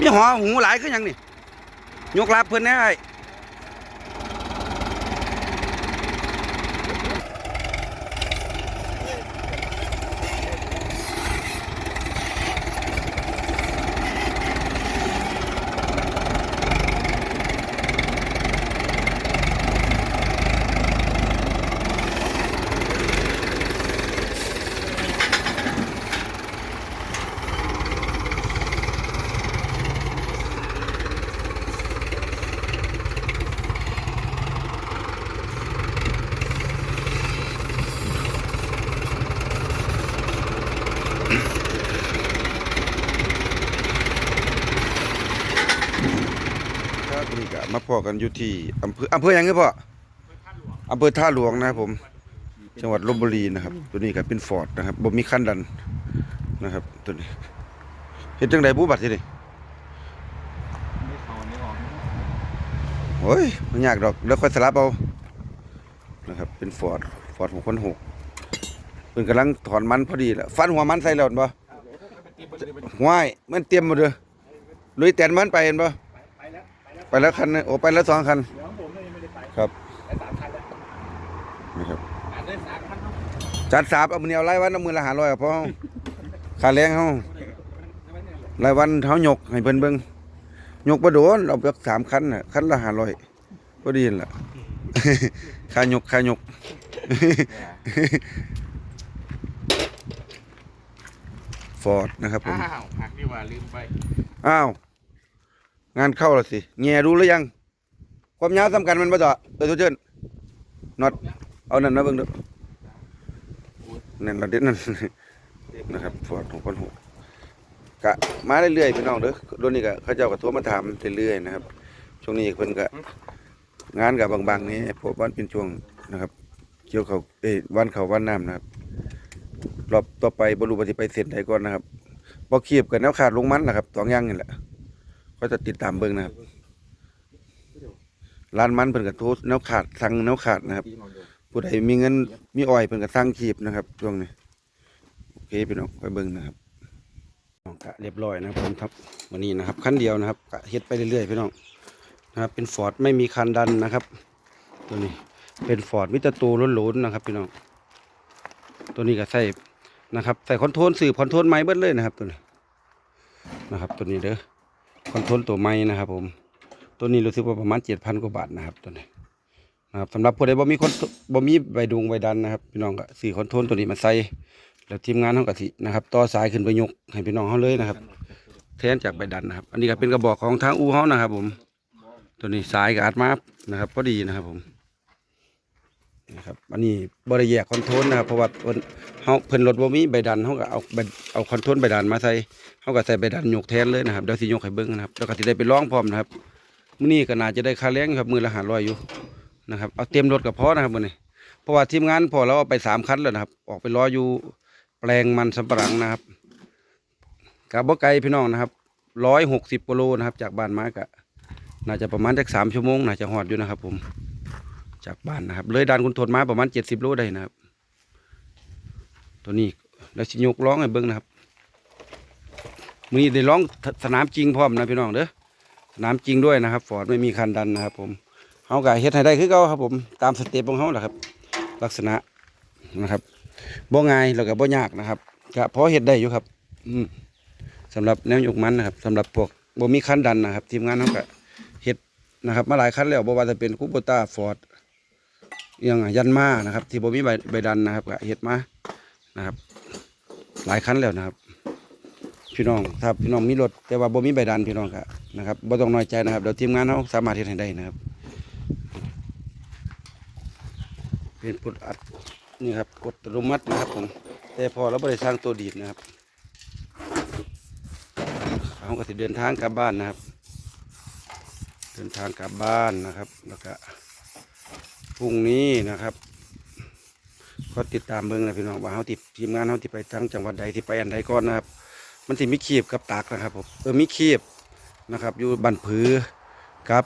มีหอหูหลายขึ้นยังนี่ยกลาบเพิ่นแน่ไอ้ ครับนี่ อกันอยู่ที่อำเภออำเภอหยังไงพ่ออำเภอท่าหลวงนะครับผม จังหวัดลบบุรีนะครับ ตัวนี้ก็เป็นฟอร์ดนะครับบ่มีคันดันนะครับ ตัวนี้เฮ็ดจังไดบุบัดที่นี่ไม่เขาอันนี้ออกโอ้ยมันยากดอกแล้วค่อยสลับเอานะครับ เป็นฟอร์ดฟอร์ด6 6 6เพิ่นกำลังถอนมันพอดีแล้วฟันหัวมันใส่แล้วเห็นบ่ห้วยมันเตรียมหมดเลยลุยแตนมันไปเห็นบ่ ไปแล้วคันหนึ่งโอ้ไปแล้วสองคันเหลืองผมเลยยังไม่ได้ไปครับไปสามคันแล้วนะครับอ่านได้สามคันเนาะจัดสาบเอามือเดียวไล่วันเอามือละหาร้อยพอค่าแรงเฮารายวันเขายกให้เพิ่นเบิ่งยกบ่โดนเอาไปสามคันน่ะคันละห้าร้อยพอดีนั่นล่ะค่ายกค่ายก ฟอร์ดนะครับผมอ้าวหักดีกว่าลืมไป อ้าว งานเข้าแล้วสิแง่รู้หรือยัง ความยาวสำคัญมันบ่ต่อเออทุกเชิญน็อตเอานั่นมาเบิ่งเด้อนั่นละเด็ดนั่นนะครับฟอร์ดของคนหกกะมาเรื่อยๆพี่น้องเด้อโดนนี่ก็เขาเจ้าก็โทรมาถามเรื่อยๆนะครับ ช่วงนี้เพิ่นก็งานกับบางๆนี้พราะวันเป็นช่วงนะครับ เกี่ยวเขาเอ้ยวันเขาวันน้ำนะครับ รอบต่อไปบ่รู้ว่าสิไปเส้นใดก่อนนะครับบ่เคียบกับแนวขาดลงมันนะครับสองอย่างนี่แหละ ก็จะติดตามเบิ่งนะครับร้านมันเพิ่นก็โทรแนวขาดสั่งแนวขาดนะครับ ผู้ใดมีเงินมีอ้อยเพิ่นก็สั่งคีบนะครับช่วงนี้โอเคพี่น้องไปเบิ่งนะครับกะเรียบร้อยนะครับผมครับวันนี้นะครับคันเดียวนะครับกะเฮ็ดไปเรื่อยๆพี่น้องนะครับเป็นฟอร์ดไม่มีคันดันนะครับ ตัวนี้เป็นฟอร์ดมิตรตูล้นๆนะครับพี่น้องตัวนี้ก็ใส่นะครับใส่คอนโทรลสื่อคอนโทรลไม้เบิดเลยนะครับตัวนี้นะครับ ตัวนี้เด้อ คอนโทรลตัวไม้นะครับ ผม ตัวนี้รู้สึกว่าประมาณเจ็ดพันกว่าบาทนะครับตัวนี้นะครับสำหรับผู้ใดบ่มีคนบ่มีใบดุงใบดันนะครับพี่น้องก็สื่อคอนโทรลตัวนี้มาใส่แล้วทีมงานเฮาก็สินะครับต่อสายขึ้นไปยกให้พี่น้องเขาเลยนะครับ แทนจากใบดันนะครับ อันนี้ก็เป็นกระบอกของทางอูเขานะครับ ผม ตัวนี้สายก็อัดมานะครับพอดีนะครับ ผม นะครับอันนี้บ่ได้แยกคอนโทรลนะครับเพราะว่าเพิ่นเฮาเพิ่นรถบ่มีใบดันเฮาก็เอาใบเอาคอนโทรลใบดันมาใส่เฮาก็ใส่ใบดันยกแทนเลยนะครับเดี๋ยวสิยกให้เบิ่งนะครับแล้วก็สิได้ไปร้องพร้อมนะครับมื้อนี้ก็น่าจะได้ค่าแรงครับมื้อละ500อยู่นะครับเอาเตรียมรถกับพ่อนะครับวันนี้เพราะว่าทีมงานพอเราเอาไปสามคันแล้วนะครับออกไปรออยู่แปลงมันสำปะหลังนะครับกับบ่ไกลพี่น้องนะครับร้อยหกสิบกโลนะครับจากบ้านมากะน่าจะประมาณจากสามชั่วโมงน่าจะหอดอยู่นะครับผม จากบ้านนะครับ เลยดานคุณทนมาประมาณเจ็ดสิบโลได้นะครับ ตัวนี้แล้วชิยกร้องให้เบิ้งนะครับมือนี้ได้ร้องสนามจริงพร้อมนะพี่น้องเด้อสนามจริงด้วยนะครับฟอร์ดไม่มีคันดันนะครับ ผมเขาก็เฮ็ดให้ได้คือเก่าครับ ผมตามสเต็ปของเขาแหละครับ ลักษณะนะครับบ่ง่ายแล้วก็บ่ยากนะครับก็พอเฮ็ดได้อยู่ครับ อืมสำหรับแนวยกมันนะครับสำหรับพวกบ่มีคันดันนะครับ ทีมงานเขาก็เฮ็ดนะครับ มาหลายคันแล้วบ่ว่าจะเป็นคูโบต้าฟอร์ด ยังยันมานะครับ ที่บ่มีใบใบดันนะครับก็เฮ็ดมานะครับ หลายคันแล้วนะครับ พี่น้องถ้าพี่น้องมีรถแต่ว่าบ่มีใบดันพี่น้องก็นะครับบ่ต้องน้อยใจนะครับเดี๋ยวทีมงานเขาสามารถเฮ็ดให้ได้นะครับ เป็นปุดอัดนี่ครับกดอัตโนมัตินะครับผมแต่พอเราไม่ได้สร้างตัวดีดนะครับเขาก็จะเดินทางกลับบ้านนะครับ เดินทางกลับบ้านนะครับแล้วก็ พรุ่งนี้นะครับก็ติดตามเบิ่งนะพี่น้องว่าเขาติดทีมงานเขาติดไปทั้งจังหวัดใดที่ไปอันใดก่อนนะครับ มันสิมีขีบกับตากนะครับผมเออมีขีบนะครับ อยู่บันผือกับ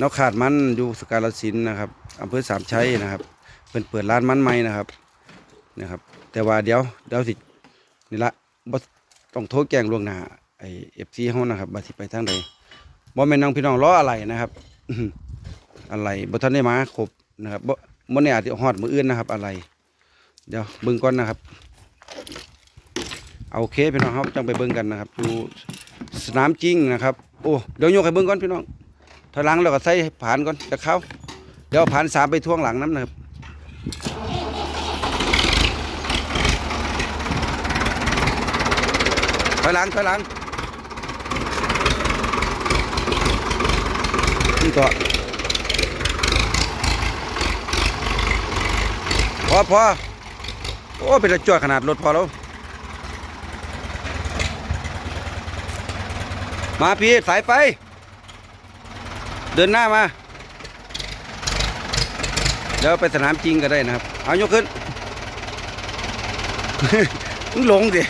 นกขาดมันอยู่สกาลสินนะครับอำเภอสามชัยนะครับเพิ่นเปิดร้านมันใหม่นะครับนะครับ แต่ว่าเดี๋ยวเดี๋ยวสินี่ละบต้องโทรแจ้งล่วงหน้าไอเอฟซีเฮานะครับว่าสิไปทางใดบ่แม่นน้องพี่น้องล้ออะไรนะครับอื้อหืออะไรบ่ทันได้มาครบ นะครับบ่บ่แน่อาจสิฮอดมืออื่นนะครับ อะไร เดี๋ยวเบิ่งก่อนนะครับ เอาเคพี่น้องครับจังไปเบิ่งกันนะครับอยู่สนามจริงนะครับโอ้เดี๋ยวยกให้เบิ่งก่อนพี่น้องถอยหลังแล้วก็ใส่ผ่านก่อนจะเข้าเดี๋ยวผ่านสามไปท่วงหลังน้ำนะครับถอยหลังถอยหลังนี่ต่อ อพอโอ้เป็นระจวดขนาดรถพอแล้ว มาพี่ สายไฟ เดินหน้ามา เดี๋ยวไปสนามจริงก็ได้นะครับ เอายกขึ้นมึงลงดิ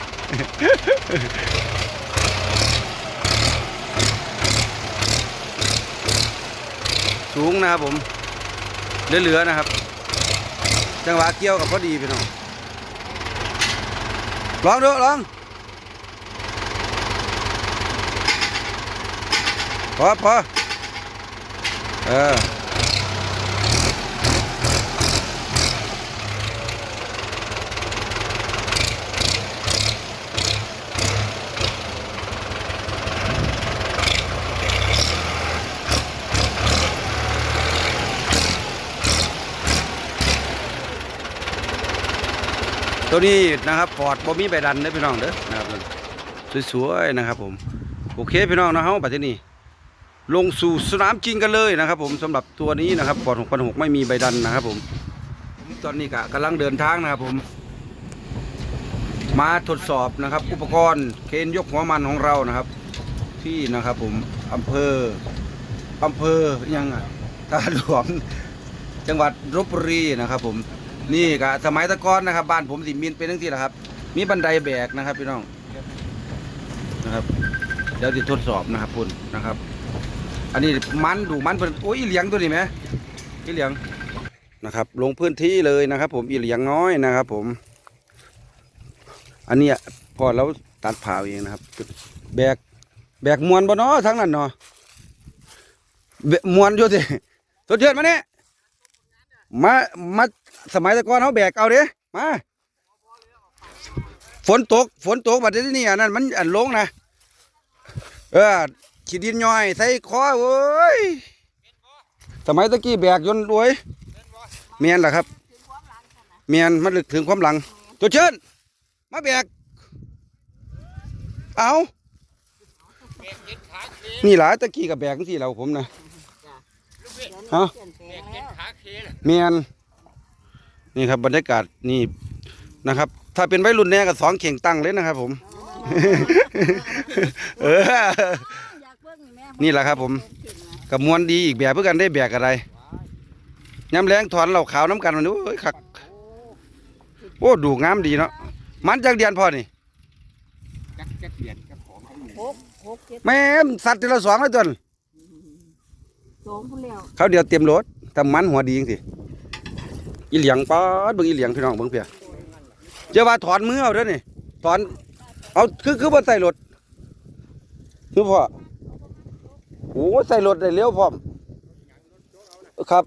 สูงนะครับผมเหลือๆนะครับ จังหวะเกี่ยวกับพอดีพี่น้องลองดูลองพอพอเออ ตัวนี้นะครับปอดบ่มีใบดันเด้อพี่น้องเด้อนะครับสวยๆนะครับผมโอเคพี่น้องนะเฮาปัจจุบันนี้ลงสู่สนามจริงกันเลยนะครับ ผมสำหรับตัวนี้นะครับปอด6 6 0ไม่มีใบดันนะครับผมตอนนี้กะกำลังเดินทางนะครับผม มาทดสอบนะครับ อุปกรณ์เคนยกหัวมันของเรานะครับ ที่นะครับผมอำเภออำเภอยังอะตาหลวงจังหวัดลบบุรีนะครับผม นี่กะสมัยตะกอนนะครับ บ้านผมสิมีนเป็นทั้งที่แหละครับ มีบันไดแบกนะครับพี่น้องนะครับเดี๋ยวจะทดสอบนะครับพุ่นนะครับ อันนี้มันดูมันเพิ่นโอ้ยเหลียงตัวนี้ไหมอีเหลียงนะครับ ลงพื้นที่เลยนะครับ ผมอีเหลียงน้อยนะครับ ผม อันนี้พอเราตัดผ่าเองนะครับ แบกแบกมวนบ่เนาะทั้งนั้นเนาะแบกมวนอยู่สิตัวเชิดมาเนี่ย มามาสมัยตะก่อนเขาแบกเอาเด้มาฝนตกฝนตกบัดนี้อันนั้นมันอันลงนะเออขีดดินย่อยใส่คอโอ้ยสมัยตะกี้แบกยนต์รวยเมียนแหละครับเมียนมันลึกถึงความหลังตัวเชิญมาแบกเอานี่หลายตะกี้กับแบกที่เราผมนะฮะ เปลี่ยนแปลงแล้วขาเคเลยเมียนนี่ครับบรรยากาศนี่นะครับ ถ้าเป็นวัยรุ่นแน่ก็สองเข่งตั้งเลยนะครับ ผมเอออยากเบิ่งแม่นี่แหละครับ ผมกับมวนดีอีกแบบเพื่อกันได้แบกอะไรย้ำแรงถอนเหล่าขาวน้ำกันมันโอ้ยคักโอ้ดูงามดีเนาะมันจากเดียนพอนี่จักจักเปลี่ยนกับของเขาอยู่หกหกเจ็ดแม่มสัตว์ทีละสองเลยตัวนั้นสองคนแล้วเขาเดียวเต็มรถ แต่มันหัวดีจริงสิอีเหลียงป๊อดเบิ่งอีเหลียงพี่น้องเบิ่งเพียเจ้าว่าถอนมือเอาเด้อนี่ถอน เอาคือคือบ่ใส่รถคือพ่อโอ้ใส่รถได้เร็วพร้อมครับ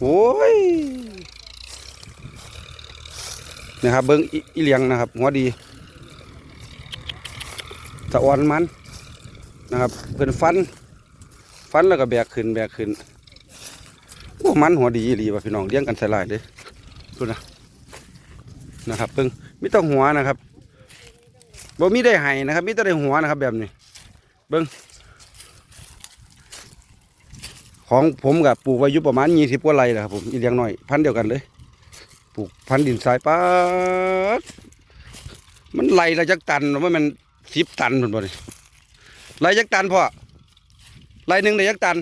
โอ้ยนะครับเบิ่งอีอีเหลียงนะครับ หัวดีสะอ่อนมันนะครับเพิ่นฟัน ฟันแล้วก็แบกขึ้นแบกขึ้น โอ้มันหัวดีอีหลีว่ะพี่น้องเลี้ยงกันใส่ลายเลยดูนะนะครับเพิ่งไม่ต้องหัวนะครับบ่มีได้ไห้นะครับมีแต่ได้หัวนะครับ แบบนี้เบิ้งของผมกับปลูกไว้ยู่ประมาณยี่สิบกว่าไร่แหละครับผมอีเลี้ยงหน้อย พันเดียวกันเลยปลูกพันดินทรายป้าดมันไร่ละจักตันว่ามันสิบตันเป็นบ่นี่ไร่จักตันพ่อไรหนึ่งได้ยักตัน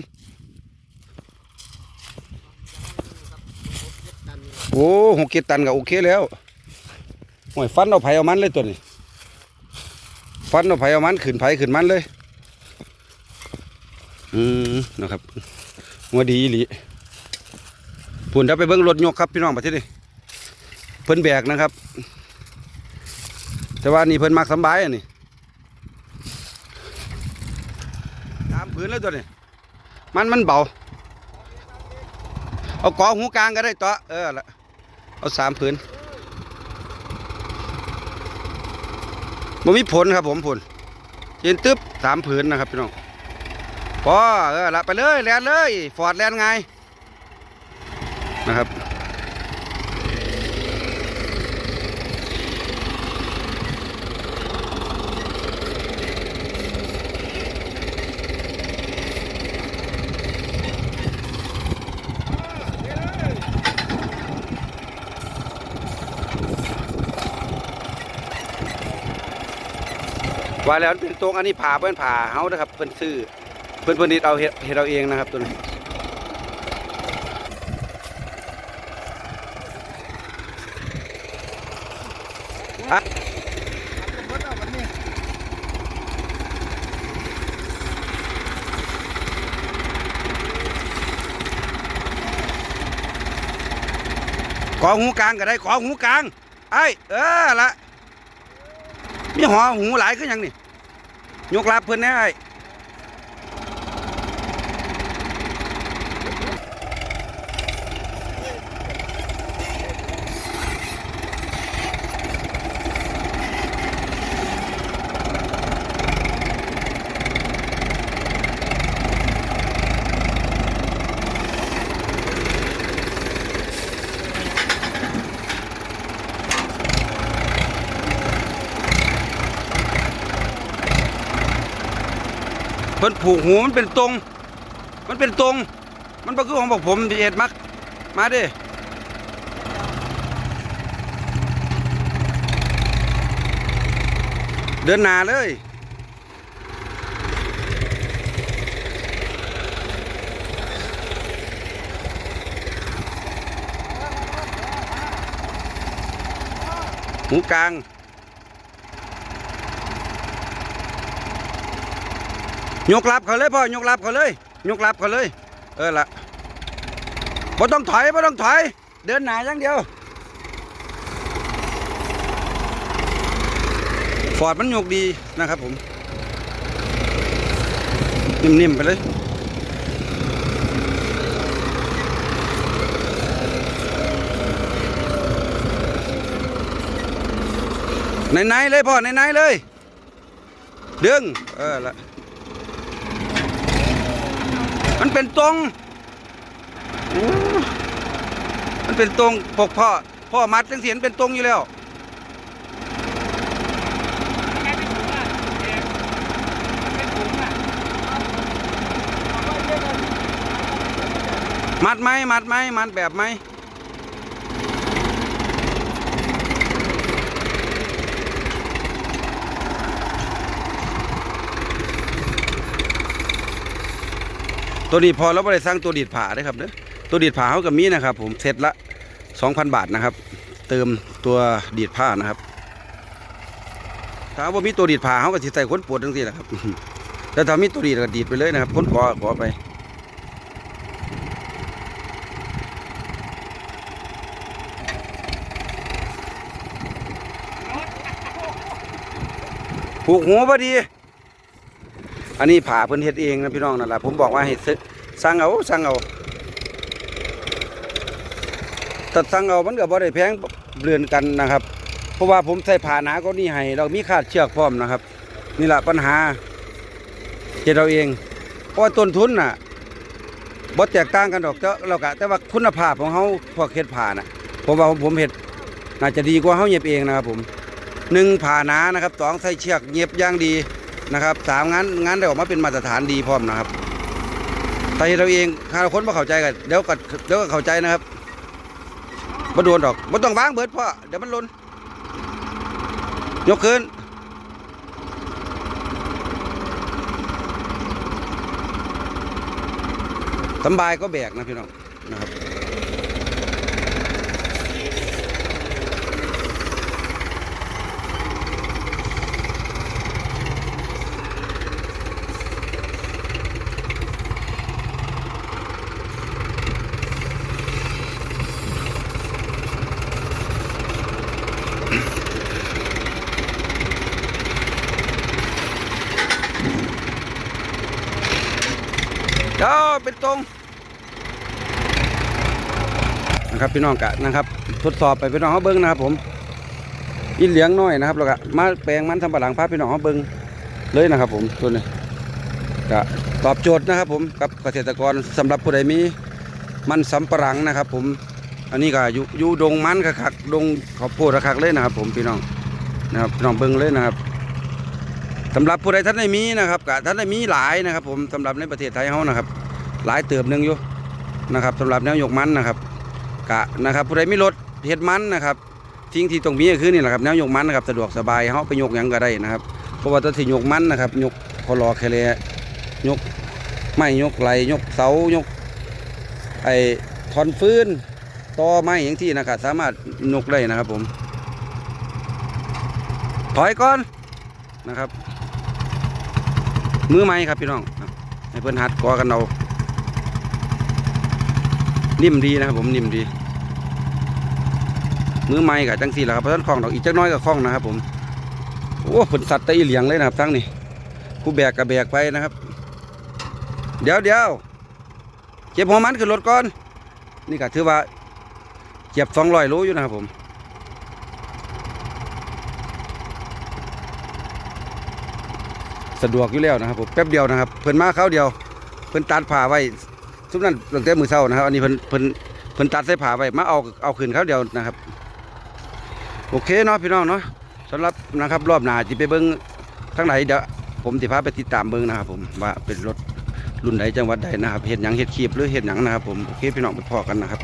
โอ้หกเจ็ดตันก็โอเคแล้วโอ้ยฟันเอาไผเอามันเลยตัวนี้ ฟันเอาไผเอามันขึ้นไผขึ้นมันเลย อืมนะครับหัวดีหลีปุ่นเดี๋ยวไปเบิ้งรถยกครับพี่น้องประเทศนี้เพิ่นแบกนะครับ แต่ว่านี่เพิ่นมักสบายอันนี้ามผืนแล้วตัวนี้ มันมันเบา เอากอหูกลางก็ได้ตัวเออละ เอาสามผืนมันมีผลครับผมผลเย็นตึ๊บสามผืนนะครับพี่น้องพอเออละไปเลยแลนเลย ฟอร์ดแลนไงนะครับ ว่าแล้วเป็นตรงอันนี้ผ่าเพื่อนผ่าเฮานะครับเพื่อนซื้อเพื่อนเพื่อนนิดเอาเฮ็ดเฮ็ดเอาเองนะครับตัวนี้ขอหูกลางก็ได้ขอหูกลางไอ้เออละมีหอหูหลายขึ้นยังนี่ ยกลาบเพื่อนแน่ได้ เพิ่นผูกหูมันเป็นตรง มันเป็นตรง มันบ่คือของบอกผมเอ็ดมัก มาดิเดินหน้าเลยหูกลาง ยกรับเขาเลยพ่อยกรับเขาเลย ยกรับเขาเลย เออละบ่ต้องถอยบ่ต้องถอย เดินหน้าอย่างเดียวฟอร์ดมันยกดีนะครับผม นิ่มๆไปเลยไหนๆเลยพ่อไหนๆเลย ดึง เออละ มันเป็นตรงมันเป็นตรงปกพ่อ พ่อมัดจังเสียนเป็นตรงอยู่แล้วมัดไหมมัดไหมมัดแบบไหม ตัวนี้พอเราไม่ได้สร้างตัวดีดผาเด้ครับเด้อตัวดีดผาเขากับมีนะครับ ผมเซตละ2,000บาทนะครับ เติมตัวดีดผ้านะครับถ้าว่ามีตัวดีดผาเขาก็สิใส่คนปวดจังซี่แหละครับแต่ถ้ามีตัวดีดก็ดีดไปเลยนะครับคนขอขอไปผูกหัวพอดี อันนี้ผ่าเพิ่นเฮ็ดเองนะพี่น้องนั่นแหละผมบอกว่าให้ซื้อสั่งเอาสั่งเอาตัดสั่งเอามันก็บ่ได้แพงเรือนกันนะครับ เพราะว่าผมใส่ผ่าหนาก็นี่ให้เรามีคาดเชือกพร้อมนะครับ นี่แหละปัญหาเฮ็ดเราเอง เพราะว่าต้นทุนน่ะบ่แตกต่างกันดอกเจ้าเรากะแต่ว่าคุณภาพของเฮาพวกเฮ็ดผ่าน่ะผมว่าผมเฮ็ดน่าจะดีกว่าเฮาเย็บเองนะครับผมหนึ่งผ่าหนานะครับสองใส่เชือกเย็บย่างดี นะครับสามงานงานได้ออกมาเป็นมาตรฐานดีพร้อมนะครับถ้าเฮ็ดเราเองถ้าคนม่เข้าใจกันเดี๋ยวก็เดี๋ยวก็เข้าใจนะครับบ่โดนดอกบ่ต้องวางเบิดพ่อเดี๋ยวมันลนยกขึ้นสบายก็แบกนะพี่น้องนะครับ นะครับพี่น้องกะนะครับ ทดสอบไปพี่น้องเขาเบิ้งนะครับ ผมอีเหลียงน้อยนะครับแล้วก็มาแปลงมันทำปะหลังพาพี่น้องเขาเบิ้งเลยนะครับ ผมตัวนี้ก็ตอบโจทย์นะครับ ผมกับเกษตรกรสำหรับผู้ใดมีมันสำปะหลังนะครับ ผมอันนี้ก็อยู่อยู่ดงมันคักดงข้าวโพดคักเลยนะครับ ผมพี่น้องนะครับพี่น้องเบิ้งเลยนะครับสำหรับผู้ใดท่านได้มีนะครับกะท่านได้มีหลายนะครับ ผมสำหรับในประเทศไทยเฮานะครับ หลายเติบหนึงอยู่นะครับสำหรับแนวยกมันนะครับ กะนะครับผู้ใดมีรถเฮ็ดมันนะครับทิ้งที่ตรงนี้ก็คือนี่แหละครับแนวยกมันนะครับสะดวกสบายเฮาไปยกยังก็ได้นะครับเพราะว่าถ้าสิยกมันนะครับยกคอรอแคเลยยกไม้ยกไหลยกเสายกไอ้ทอนฟื้นต่อไม้อย่างที่นะครับสามารถนกได้นะครับ ผม ถอยก่อนนะครับ มือไม้ครับพี่น้องให้เพื่อนหัดกอกันเอานิ่มดีนะครับผมนิ่มดี มือไม้กับจังสี่แหละครับเพราะฉะนั้นคล้องดอกอีกจักน้อยกับคล้องนะครับ ผมโอ้ผลสัตว์ตะอีเหลียงเลยนะครับทั้งนี้ผู้แบกกับแบกไปนะครับ เดี๋ยวเดี๋ยวเก็บหัวมันขึ้นรถก่อนนี่ก็ถือว่าเก็บสองร้อยโลอยู่นะครับผมสะดวกอยู่แล้วนะครับผมแป๊บเดียวนะครับเพิ่นมาเขาเดียว เพิ่นตัดผ่าไว้ทุกนั้นตั้งแต่มือเช้านะครับ อันนี้เพิ่นเพิ่นเพิ่นตัดใส่ผ่าไว้มาเอาเอาขึ้นเขาเดียวนะครับ โอเคเนาะพี่น้องเนาะสำหรับนะครับรอบหน้าจะไปเบิ้งทั้งไหนเดี๋ยวผมจะพาไปติดตามเบิ้งนะครับผมว่าเป็นรถรุ่นไหนจังหวัดใดนะครับเห็ดหยังเห็ดขีบหรือเห็ดหยังนะครับผมโอเคพี่น้องไปพอกันนะครับ